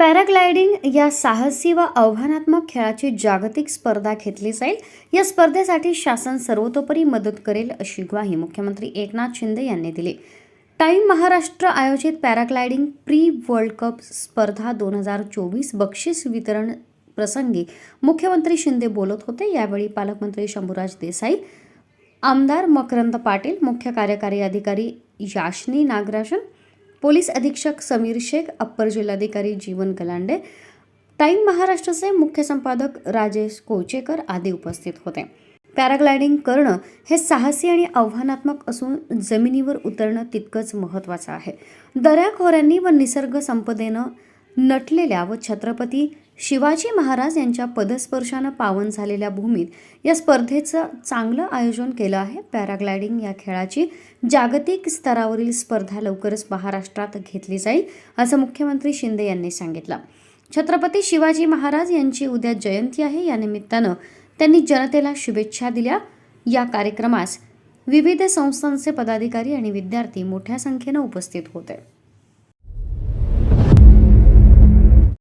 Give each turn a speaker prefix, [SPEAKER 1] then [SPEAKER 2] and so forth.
[SPEAKER 1] Paragliding या साहसी व आव्हानात्मक खेळाची जागतिक स्पर्धा घेतली जाईल. या स्पर्धेसाठी शासन सर्वतोपरी मदत करेल अशी ग्वाही मुख्यमंत्री एकनाथ शिंदे यांनी दिली. टाईम महाराष्ट्र आयोजित पॅराग्लायडिंग प्री वर्ल्ड कप स्पर्धा दोन हजार चोवीस बक्षीस वितरण प्रसंगी मुख्यमंत्री शिंदे बोलत होते. यावेळी पालकमंत्री शंभूराज देसाई आमदार मकरंद पाटील मुख्य कार्यकारी अधिकारी याशनी नागराजन पोलीस अधीक्षक समीर शेख अप्पर जिल्हाधिकारी जीवन गलांडे टाईम महाराष्ट्राचे मुख्य संपादक राजेश कोचेकर आदी उपस्थित होते. पॅराग्लायडिंग करणं हे साहसी आणि आव्हानात्मक असून जमिनीवर उतरणं तितकंच महत्त्वाचं आहे. दऱ्याखोऱ्यांनी व निसर्ग संपदेनं नटलेल्या व छत्रपती शिवाजी महाराज यांच्या पदस्पर्शानं पावन झालेल्या भूमीत या स्पर्धेचं चांगलं आयोजन केलं आहे. पॅराग्लायडिंग या खेळाची जागतिक स्तरावरील स्पर्धा लवकरच महाराष्ट्रात घेतली जाईल असं मुख्यमंत्री शिंदे यांनी सांगितलं. छत्रपती शिवाजी महाराज यांची उद्या जयंती आहे. या निमित्तानं त्यांनी जनतेला शुभेच्छा दिल्या. या कार्यक्रमास विविध संस्थांचे पदाधिकारी आणि विद्यार्थी मोठ्या संख्येनं उपस्थित होते.